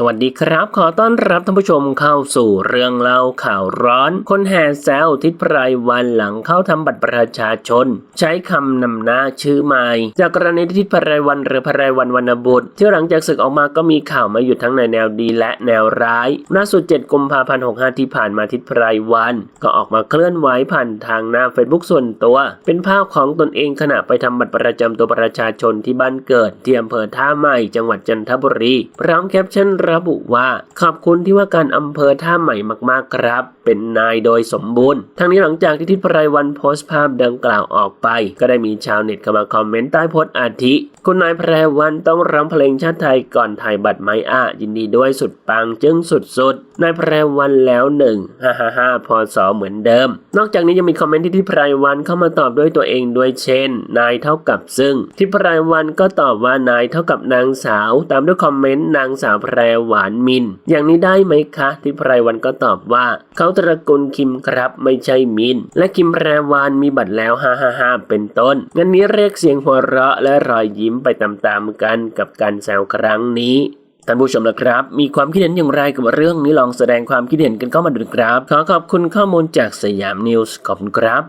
สวัสดีครับ ขอต้อนรับท่านผู้ชมเข้าสู่เรื่องเล่าข่าวร้อน คนแห่แซวทิศไพรวันหลังเข้าทำบัตรประชาชน ใช้คำนำหน้าชื่อใหม่ จากกรณีทิศไพรวันหรือไพรวันวรรณบุตร ที่หลังจากศึกออกมาก็มีข่าวมาอยู่ทั้งในแนวดีและแนวร้ายล่าสุด7กุมภาพันธ์65ที่ผ่านมาทิศไพรวัน ก็ออกมาเคลื่อนไหวผ่านทางหน้าเฟซบุ๊กส่วนตัว เป็นภาพของตนเองขณะไปทำบัตรประจำตัวประชาชนที่บ้านเกิดที่อำเภอท่าใหม่จังหวัดจันทบุรีพร้อมแคปชั่นระบุว่า ขอบคุณที่ว่าการอำเภอท่าใหม่มากๆครับ เป็นนายโดยสมบูรณ์ ทั้งนี้หลังจากที่ทิศไพรวันโพสต์ภาพดังกล่าวออกไป ก็ได้มีชาวเน็ตเข้ามาคอมเมนต์ใต้โพสต์อาทิ คุณนายไพรวันต้องร้องเพลงชาติไทยก่อนถ่ายบัตรไหมอะยินดีด้วยสุดปังจึงสุดๆนายไพรวันแล้วหนึ่งฮ่าฮ่าฮ่าพอสอเหมือนเดิม นอกจากนี้ยังมีคอมเมนต์ที่ทิศไพรวันเข้ามาตอบด้วยตัวเองด้วยเช่น นายเท่ากับซึ่งทิศไพรวันก็ตอบว่านายเท่ากับนางสาว ตามด้วยคอมเมนต์นางสาวแพรหวานมิน อย่างนี้ได้ไหมคะทิศไพรวันก็ตอบว่า เขาตระกูลคิมครับไม่ใช่มิน และคิมแพรวานมีบัตรแล้วฮ่าฮ่าฮ่าเป็นต้นงั้นนี้เรียกเสียงหัวเราะและรอยยิ้มไปตามๆกันกับการแซวครั้งนี้ท่านผู้ชมนะครับ มีความคิดเห็นอย่างไรกับเรื่องนี้ลองแสดงความคิดเห็นกันเข้ามาดูนครับ ขอขอบคุณข้อมูลจากสยามนิวส์ขอบคุณครับ